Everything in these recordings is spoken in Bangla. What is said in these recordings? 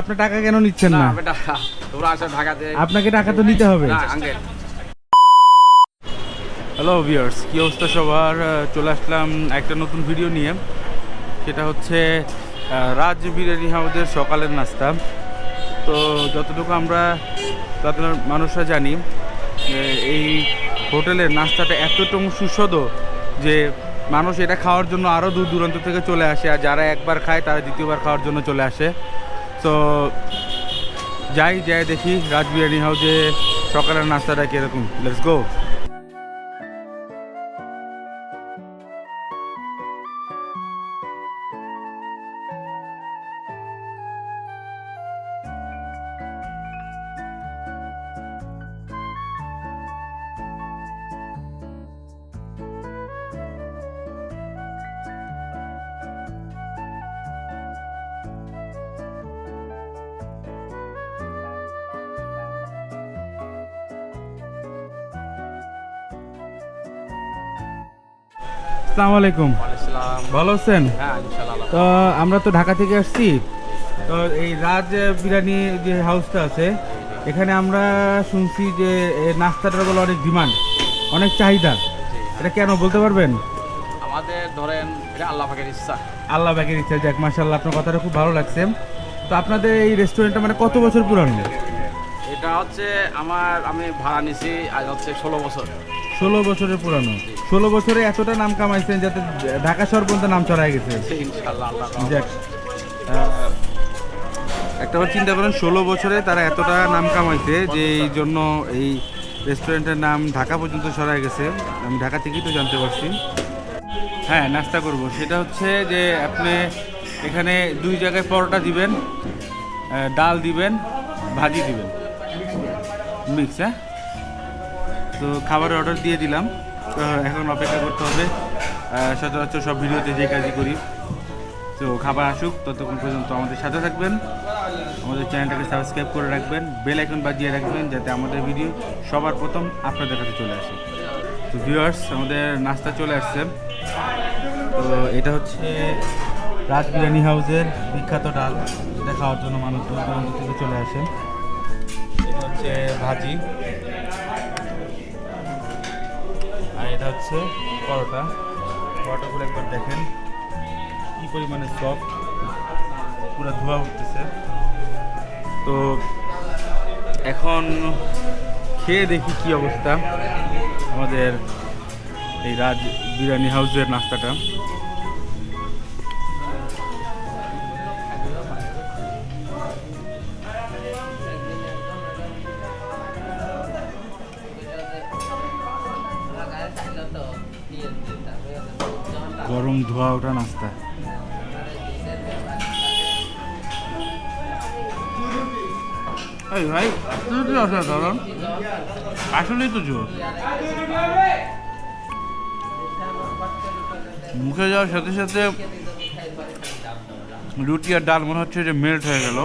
আপনার টাকা কেন নিচ্ছেন না? না বেটা তোমরা আসো ঢাকাতে আপনাকে টাকা তো নিতে হবে। না হ্যালো ভিউয়ার্স কি অবস্থা সবার? চলে আসলাম একটা নতুন ভিডিও নিয়ে। সেটা হচ্ছে রাজ বিরিয়ানি হাউসের সকালের নাস্তা। তো যতটুকু আমরা তাদের মানুষরা জানি এই হোটেলের নাস্তাটা এতটুকু সুস্বাদু যে মানুষ এটা খাওয়ার জন্য আরও দূর দূরান্ত থেকে চলে আসে। আর যারা একবার খায় তারা দ্বিতীয়বার খাওয়ার জন্য চলে আসে। তো যাই যাই দেখি রাজবিরিয়ানি হাউসে সকালের নাস্তাটা কীরকম? লেটস গো আসসালামু আলাইকুম। ভালো আছেন? হ্যাঁ তো আমরা তো ঢাকা থেকে আসছি। তো এই রাজ বিরিয়ানি যে হাউসটা আছে এখানে আমরা শুনছি যে নাস্তাটার বলে অনেক ডিমান্ড অনেক চাহিদা। এটা কেন বলতে পারবেন? আমাদের ধরেন এটা আল্লাহ পাকের ইচ্ছা। আল্লাহ ব্যাগের ইচ্ছা যাক মাসাল্লাহ আপনার কথাটা খুব ভালো লাগছে। তো আপনাদের এই রেস্টুরেন্টটা মানে কত বছর পুরানো? এটা হচ্ছে আমার আমি ভাড়া নিছি আজ হচ্ছে ষোলো বছর। ষোলো বছরের পুরানো। ষোলো বছরে এতটা নাম কামাইছেন যাতে ঢাকা শহর পর্যন্ত নাম চড়াই গেছে। যাক। একটা বার চিন্তা করেন ষোলো বছরে তারা এতটা নাম কামাইছে যে এই জন্য এই রেস্টুরেন্টের নাম ঢাকা পর্যন্ত সরাই গেছে। আমি ঢাকা থেকেই তো জানতে পারছি। হ্যাঁ নাস্তা করব। সেটা হচ্ছে যে আপনি এখানে দুই জায়গায় পরোটা দিবেন ডাল দিবেন ভাজি দিবেন। মিক্স হ্যাঁ? তো খাবারের অর্ডার দিয়ে দিলাম। এখন অপেক্ষা করতে হবে। সচরাচর সব ভিডিওতে যে কাজই করি, তো খাবার আসুক, ততক্ষণ পর্যন্ত আমাদের সাথে থাকবেন। আমাদের চ্যানেলটাকে সাবস্ক্রাইব করে রাখবেন, বেল আইকন বাজিয়ে রাখবেন, যাতে আমাদের ভিডিও সবার প্রথম আপনাদের কাছে চলে আসে। তো ভিউয়ার্স আমাদের নাস্তা চলে আসছে। তো এটা হচ্ছে রাজ বিরিয়ানি হাউসের বিখ্যাত ডাল এটা খাওয়ার জন্য মানুষ দূর দূরান্ত থেকে চলে আসে। এটা হচ্ছে ভাজি। আর এটা হচ্ছে পরোটা। পরোটাগুলো একবার দেখেন কী পরিমাণে সফট পুরো ধোয়া উঠতেছে। তো এখন খেয়ে দেখি কি অবস্থা আমাদের এই রাজ বিরিয়ানি হাউসের নাস্তাটা। গরম ধোয়া ওঠা নাস্তা। এই ভাই অসাধারণ আসলেই তো জোর। মুখে যাওয়ার সাথে সাথে রুটি আর ডাল মনে হচ্ছে যে মেল্ট হয়ে গেল।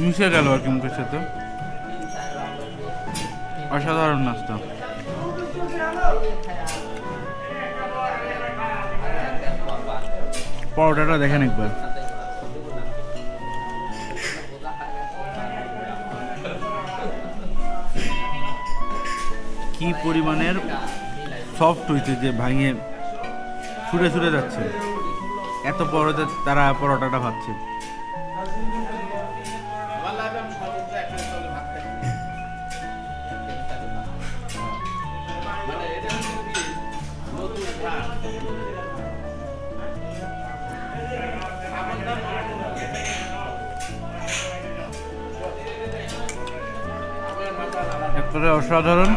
মিশে গেল আর কি মুখের সাথে। অসাধারণ নাস্তা। পরোটাটা দেখেন একবার কি পরিমাণের সফট হয়েছে যে ভাঙে ছুটে ছুটে যাচ্ছে। এত পরোটা তারা পরোটাটা ভাবছে একবারে অসাধারণ।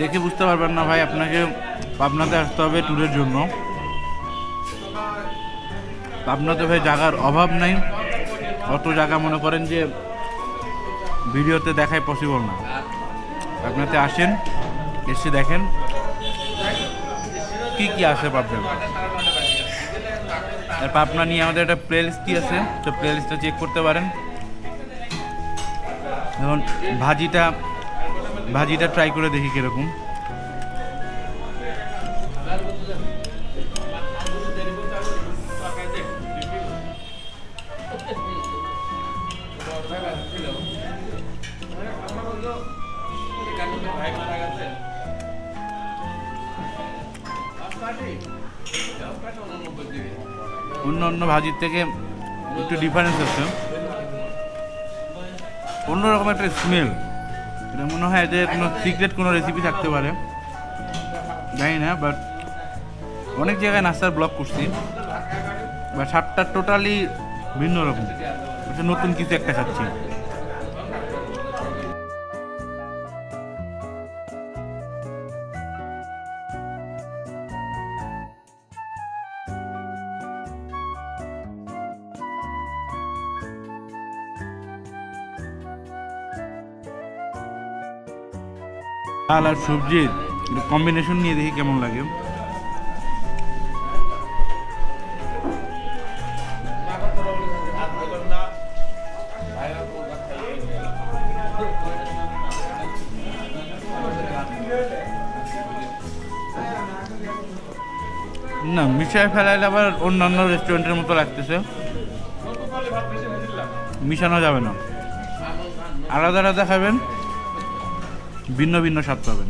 দেখে বুঝতে পারবেন না ভাই, আপনাকে পাবনাতে আসতে হবে ট্যুরের জন্য। পাবনাতে ভাই জায়গার অভাব নাই। অত জায়গা মনে করেন যে ভিডিওতে দেখাই পসিবল না। আপনাতে আসেন, এসে দেখেন। কি কি আছে পাবনা আর পাবনা নিয়ে আমাদের একটা প্লে লিস্টই আছে, তো প্লে লিস্টটা চেক করতে পারেন। এখন ভাজিটা ভাজিটা ট্রাই করে দেখি কীরকম। অন্য অন্য ভাজির থেকে একটু ডিফারেন্স আছে। অন্যরকম একটা স্মেল এটা মনে হয় যে কোনো সিক্রেট কোনো রেসিপি থাকতে পারে। জানি না বাট অনেক জায়গায় নাস্তার ব্লগ করছি। বা সাতটা টোটালি ভিন্ন রকম। নতুন কিছু একটা খাচ্ছি। ডাল আর সবজির কম্বিনেশন নিয়ে দেখি কেমন লাগে। না, মিশায় ফেলাইলে আবার অন্যান্য রেস্টুরেন্টের মতো লাগতেছে। মিশানো যাবে না। আলাদা আলাদা খাবেন? ভিন্ন ভিন্ন স্বাদ পাবেন।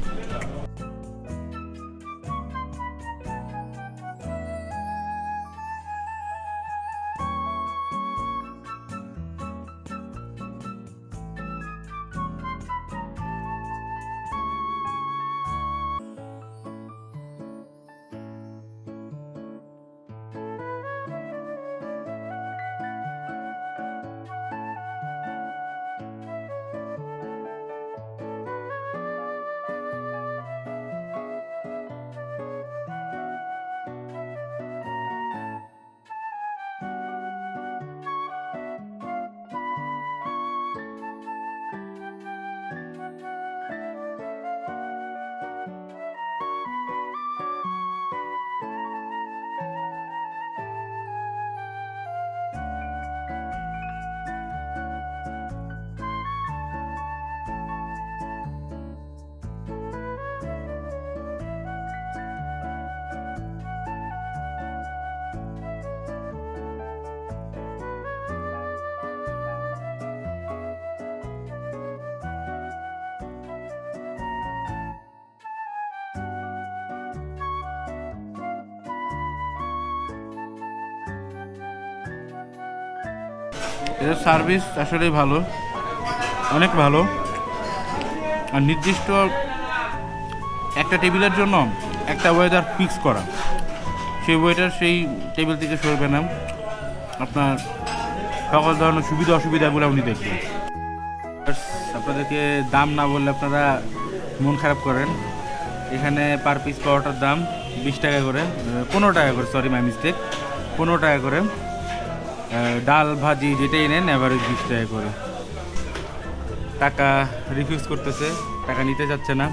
এদের সার্ভিস আসলেই ভালো। অনেক ভালো। আর নির্দিষ্ট একটা টেবিলের জন্য একটা ওয়েদার ফিক্স করা। সেই ওয়েটার সেই টেবিল থেকে সরবে না আপনার সকল ধরনের সুবিধা অসুবিধাগুলো উনি দেখবেন আপনাদেরকে দাম না বললে আপনারা মন খারাপ করেন। এখানে পার পিস পাওয়াটার দাম বিশ টাকা করে পনেরো টাকা করে সরি মাই মিস্টেক পনেরো টাকা করে। ডাল ভাজি যেটাই নেন অ্যাভারেজ বিশ টাকা করে। টাকা রিফিউজ করতেছে, টাকা নিতে চাচ্ছে না।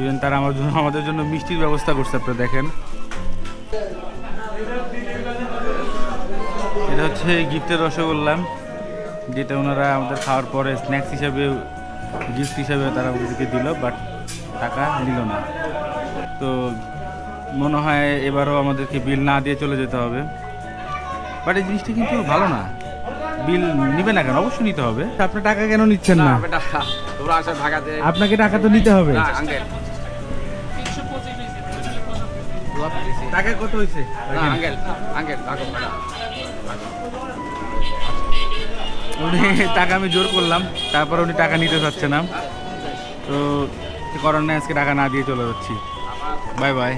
ইভেন তারা আমার জন্য, আমাদের জন্য মিষ্টির ব্যবস্থা করছে, আপনারা দেখেন। এটা হচ্ছে গিফটের রসগোল্লা, যেটা ওনারা আমাদের খাওয়ার পরে স্ন্যাক্স হিসাবে গিফট হিসাবে তারা ওদেরকে দিল বাট টাকা নিল না। তো মনে হয় এবারও আমাদেরকে বিল না দিয়ে চলে যেতে হবে। বাট এই জিনিসটা কিন্তু ভালো না। বিল নিবে না কেন? অবশ্যই নিতে হবে। আপনি টাকা কেন নিচ্ছেন না? তোমরা আসে ঢাকাতে। আপনাকে টাকা তো নিতে হবে। না আঙ্কেল টাকা কত হয়েছে? না আঙ্কেল আঙ্কেল থাকো উনি টাকা আমি জোর করলাম তারপর উনি টাকা নিতে চাচ্ছে না। তো নাই আজকে টাকা না দিয়ে চলে যাচ্ছি। Bye bye.